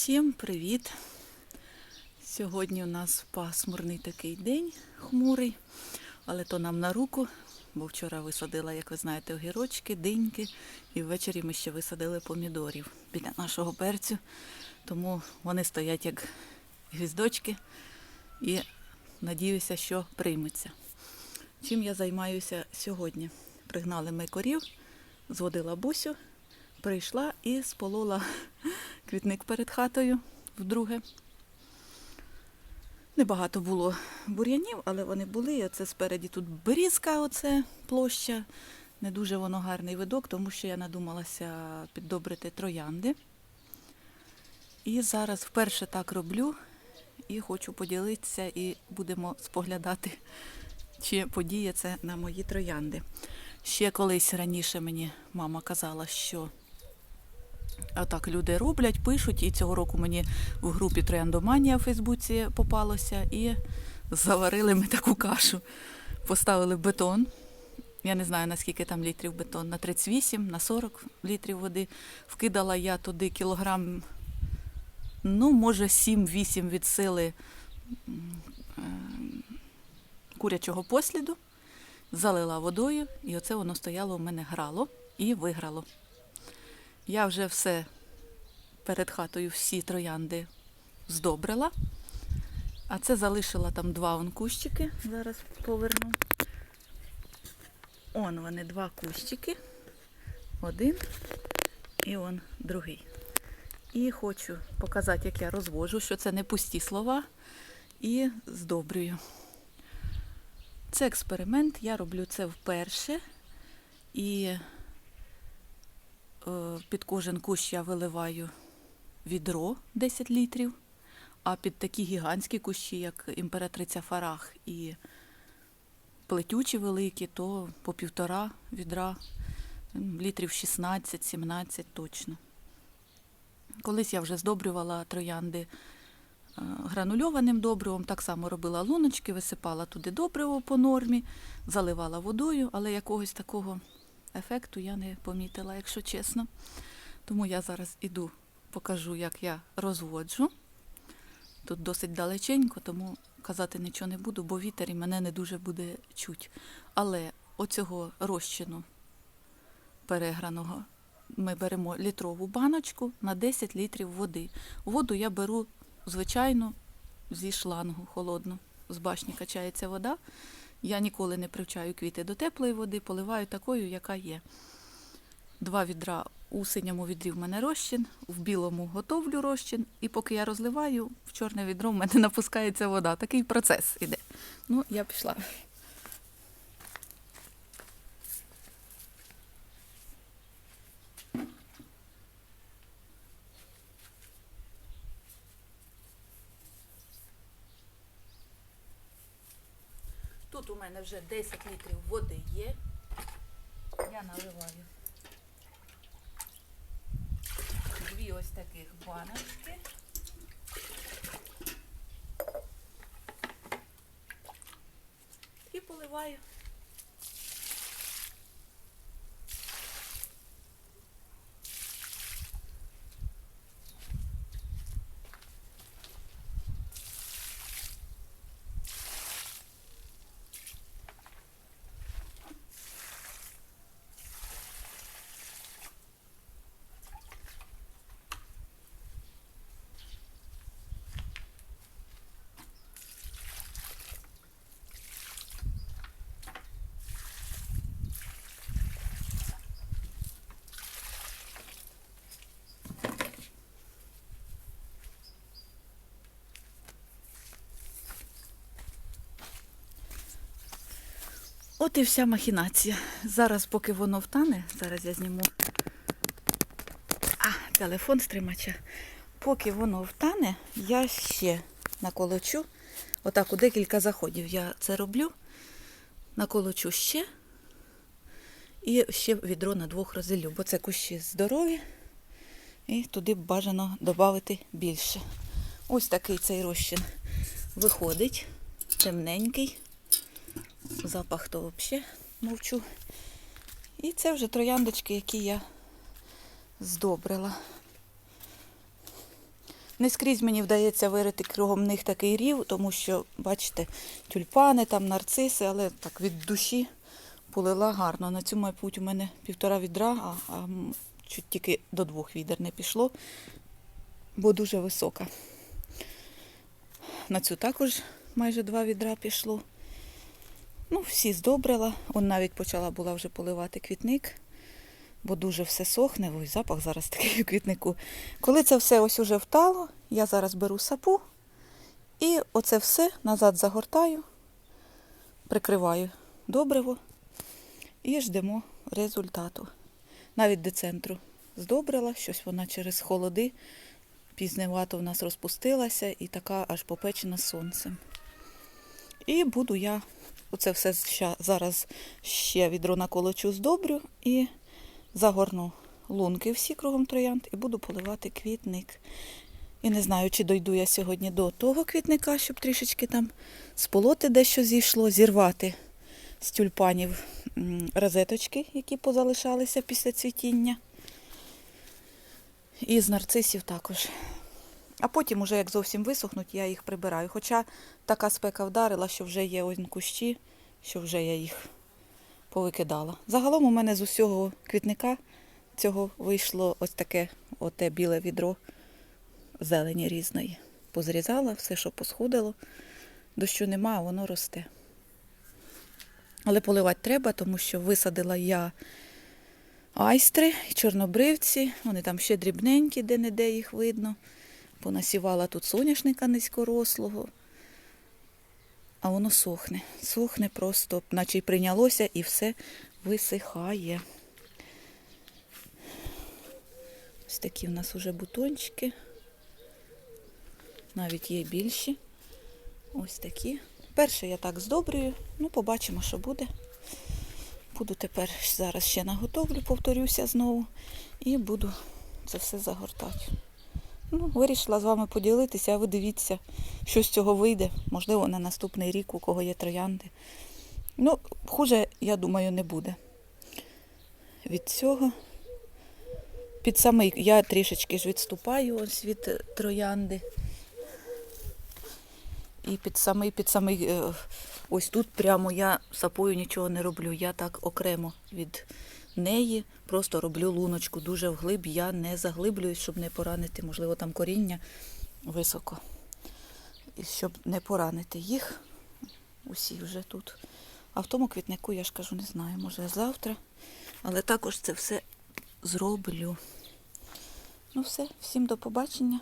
Всім привіт! Сьогодні у нас пасмурний такий день, хмурий, але то нам на руку, бо вчора висадила, як ви знаєте, огірочки, диньки, і ввечері ми ще висадили помідорів біля нашого перцю. Тому вони стоять як гвіздочки і надіюся, що прийметься. Чим я займаюся сьогодні? Пригнали ми корів, зводила бусю, прийшла і сполола квітник перед хатою вдруге. Небагато було бур'янів, але вони були. Оце спереді тут берізка, оце площа. Не дуже воно гарний видок, тому що я надумалася піддобрити троянди. І зараз вперше так роблю і хочу поділитися і будемо споглядати, чи подіє це на мої троянди. Ще колись раніше мені мама казала, що а так люди роблять, пишуть, і цього року мені в групі Трояндоманія в Фейсбуці попалося, і заварили ми таку кашу. Поставили бетон. Я не знаю, наскільки там літрів бетон, на 38, на 40 літрів води. Вкидала я туди кілограм, ну, може, 7-8 від сили е, курячого посліду, залила водою, і оце воно стояло у мене грало і виграло. Я вже все перед хатою всі троянди здобрила. А це залишила там два он кущики. Зараз поверну. Он вони два кущики. Один і он другий. І хочу показати, як я розвожу, що це не пусті слова. І здобрюю. Це експеримент, я роблю це вперше. І під кожен кущ я виливаю відро 10 літрів, а під такі гігантські кущі, як імператриця Фарах і плетючі великі, то по півтора відра, літрів 16-17 точно. Колись я вже здобрювала троянди е, гранульованим добривом, так само робила луночки, висипала туди добриво по нормі, заливала водою, але якогось такого ефекту я не помітила, якщо чесно. Тому я зараз іду, покажу, як я розводжу. Тут досить далеченько, тому казати нічого не буду, бо вітер і мене не дуже буде чуть. Але оцього розчину переграного ми беремо літрову баночку на 10 літрів води. Воду я беру, звичайно, зі шлангу холодну. З башні качається вода. Я ніколи не привчаю квіти до теплої води, поливаю такою, яка є. Два відра у синьому відрі в мене розчин, в білому готовлю розчин, і поки я розливаю, в чорне відро в мене напускається вода. Такий процес іде. Ну, я пішла. Тут у мене вже 10 літрів води є. Я наливаю дві ось таких баночки. І поливаю. От і вся махінація. Зараз, поки воно втане, зараз я зніму а, телефон стримача. Поки воно втане, я ще наколочу. Отак у декілька заходів я це роблю. Наколочу ще. І ще відро на двох розділю, бо це кущі здорові. І туди бажано додати більше. Ось такий цей розчин виходить, темненький. Запах то взагалі мовчу. І це вже трояндочки, які я здобрила. Не скрізь мені вдається вирити кругом них такий рів, тому що, бачите, тюльпани, там нарциси, але так від душі полила гарно. На цю мабуть, у мене півтора відра, а, а чуть тільки до двох відер не пішло, бо дуже висока. На цю також майже два відра пішло. Ну, всі здобрила. Он навіть почала була вже поливати квітник, бо дуже все сохне. Ой, запах зараз такий у квітнику. Коли це все ось уже втало, я зараз беру сапу і оце все назад загортаю, прикриваю добриво і ждемо результату. Навіть до центру здобрила, щось вона через холоди пізневато в нас розпустилася і така аж попечена сонцем. І буду я оце все зараз ще відро наколочу здобрю і загорну лунки всі кругом троянд і буду поливати квітник. І не знаю, чи дойду я сьогодні до того квітника, щоб трішечки там сполоти дещо зійшло, зірвати з тюльпанів розеточки, які позалишалися після цвітіння. І з нарцисів також. А потім, уже як зовсім висохнуть, я їх прибираю. Хоча така спека вдарила, що вже є ось кущі, що вже я їх повикидала. Загалом у мене з усього квітника цього вийшло ось таке оте біле відро зелені різної. Позрізала все, що посходило. Дощу нема, а воно росте. Але поливати треба, тому що висадила я айстри, чорнобривці, вони там ще дрібненькі, де-не-де їх видно. Понасівала тут соняшника низькорослого, а воно сохне. Сохне просто, наче й прийнялося, і все висихає. Ось такі в нас уже бутончики. Навіть є більші. Ось такі. Перше я так здобрюю, ну побачимо, що буде. Буду тепер зараз ще наготовлю, повторюся знову, і буду це все загортати. Ну, вирішила з вами поділитися, а ви дивіться, що з цього вийде. Можливо, на наступний рік, у кого є троянди. Ну, хуже, я думаю, не буде. Від цього. Під самий я трішечки ж відступаю ось від е, троянди. І під самий, під самий, е, ось тут прямо я сапою нічого не роблю. Я так окремо від неї просто роблю луночку. Дуже вглиб я не заглиблююсь, щоб не поранити, можливо, там коріння високо. І щоб не поранити їх. Усі вже тут. А в тому квітнику, я ж кажу, не знаю, може завтра. Але також це все зроблю. Ну все, всім до побачення.